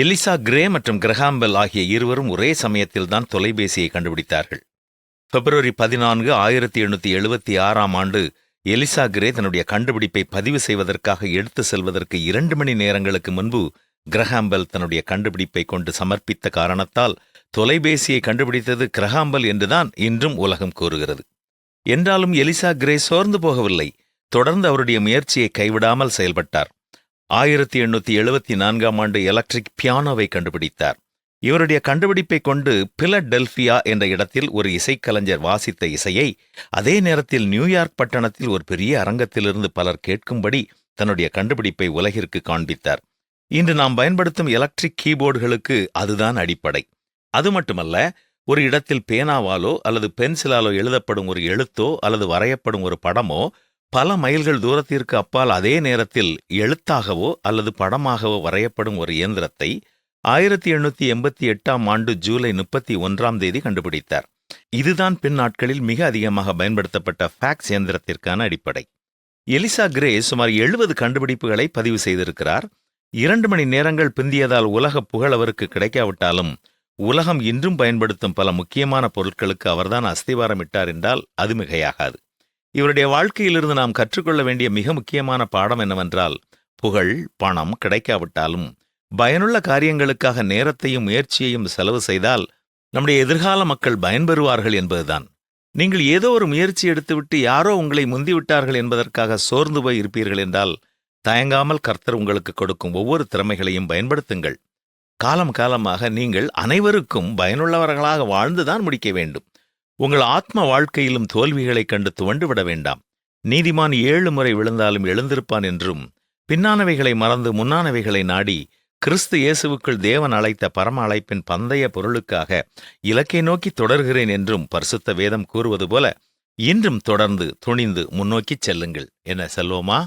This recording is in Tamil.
எலிசா கிரே மற்றும் கிரஹாம்பெல் ஆகிய இருவரும் ஒரே சமயத்தில்தான் தொலைபேசியை கண்டுபிடித்தார்கள். பிப்ரவரி பதினான்கு ஆயிரத்தி எண்ணூத்தி எழுபத்தி ஆறாம் ஆண்டு எலிசா கிரே தன்னுடைய கண்டுபிடிப்பை பதிவு செய்வதற்காக எடுத்து செல்வதற்கு இரண்டு மணி நேரங்களுக்கு முன்பு கிரஹாம்பெல் தன்னுடைய கண்டுபிடிப்பை கொண்டு சமர்ப்பித்த காரணத்தால் தொலைபேசியை கண்டுபிடித்தது கிரஹாம்பல் என்றுதான் இன்றும் உலகம் கூறுகிறது. என்றாலும் எலிசா கிரே சோர்ந்து போகவில்லை. தொடர்ந்து அவருடைய முயற்சியை கைவிடாமல் செயல்பட்டார். ஆயிரத்தி எண்ணூத்தி எழுபத்தி நான்காம் ஆண்டு எலக்ட்ரிக் பியானோவை கண்டுபிடித்தார். இவருடைய கண்டுபிடிப்பை கொண்டு பிலடெல்பியா என்ற இடத்தில் ஒரு இசைக்கலைஞர் வாசித்த இசையை அதே நேரத்தில் நியூயார்க் பட்டணத்தில் ஒரு பெரிய அரங்கத்திலிருந்து பலர் கேட்கும்படி தன்னுடைய கண்டுபிடிப்பை உலகிற்கு காண்பித்தார். இன்று நாம் பயன்படுத்தும் எலக்ட்ரிக் கீபோர்டுகளுக்கு அதுதான் அடிப்படை. அது மட்டுமல்ல ஒரு இடத்தில் பேனாவாலோ அல்லது பென்சிலாலோ எழுதப்படும் ஒரு எழுத்தோ அல்லது வரையப்படும் ஒரு படமோ பல மைல்கள் தூரத்திற்கு அப்பால் அதே நேரத்தில் எழுத்தாகவோ அல்லது படமாகவோ வரையப்படும் ஒரு இயந்திரத்தை ஆயிரத்தி எண்ணூத்தி எண்பத்தி எட்டாம் ஆண்டு ஜூலை முப்பத்தி ஒன்றாம் தேதி கண்டுபிடித்தார். இதுதான் பின் நாட்களில் மிக அதிகமாக பயன்படுத்தப்பட்ட ஃபேக்ஸ் இயந்திரத்திற்கான அடிப்படை. எலிசா கிரே சுமார் எழுபது கண்டுபிடிப்புகளை பதிவு செய்திருக்கிறார். இரண்டு மணி நேரங்கள் பிந்தியதால் உலக புகழ் அவருக்கு கிடைக்காவிட்டாலும் உலகம் இன்றும் பயன்படுத்தும் பல முக்கியமான பொருட்களுக்கு அவர்தான் அஸ்திவாரமிட்டார் என்றால் அது மிகையாகாது. இவருடைய வாழ்க்கையிலிருந்து நாம் கற்றுக்கொள்ள வேண்டிய மிக முக்கியமான பாடம் என்னவென்றால் புகழ் பணம் கிடைக்காவிட்டாலும் பயனுள்ள காரியங்களுக்காக நேரத்தையும் முயற்சியையும் செலவு செய்தால் நம்முடைய எதிர்கால மக்கள் பயன்பெறுவார்கள் என்பதுதான். நீங்கள் ஏதோ ஒரு முயற்சி எடுத்துவிட்டு யாரோ உங்களை முந்திவிட்டார்கள் என்பதற்காக சோர்ந்து போய் இருப்பீர்கள் என்றால் தயங்காமல் கர்த்தர் உங்களுக்கு கொடுக்கும் ஒவ்வொரு திறமைகளையும் பயன்படுத்துங்கள். காலம் காலமாக நீங்கள் அனைவருக்கும் பயனுள்ளவர்களாக வாழ்ந்துதான் முடிக்க வேண்டும். உங்கள் ஆத்ம வாழ்க்கையிலும் தோல்விகளைக் கண்டு துவண்டுவிட வேண்டாம். நீதிமான் ஏழு முறை விழுந்தாலும் எழுந்திருப்பான் என்றும் பின்னானவைகளை மறந்து முன்னானவைகளை நாடி கிறிஸ்து இயேசுவுக்குள் தேவன் அழைத்த பரம அழைப்பின் பந்தய பொருளுக்காக இலக்கை நோக்கி தொடர்கிறேன் என்றும் பரிசுத்த வேதம் கூறுவது போல இன்றும் தொடர்ந்து துணிந்து முன்னோக்கிச் செல்லுங்கள். என செல்வோமா?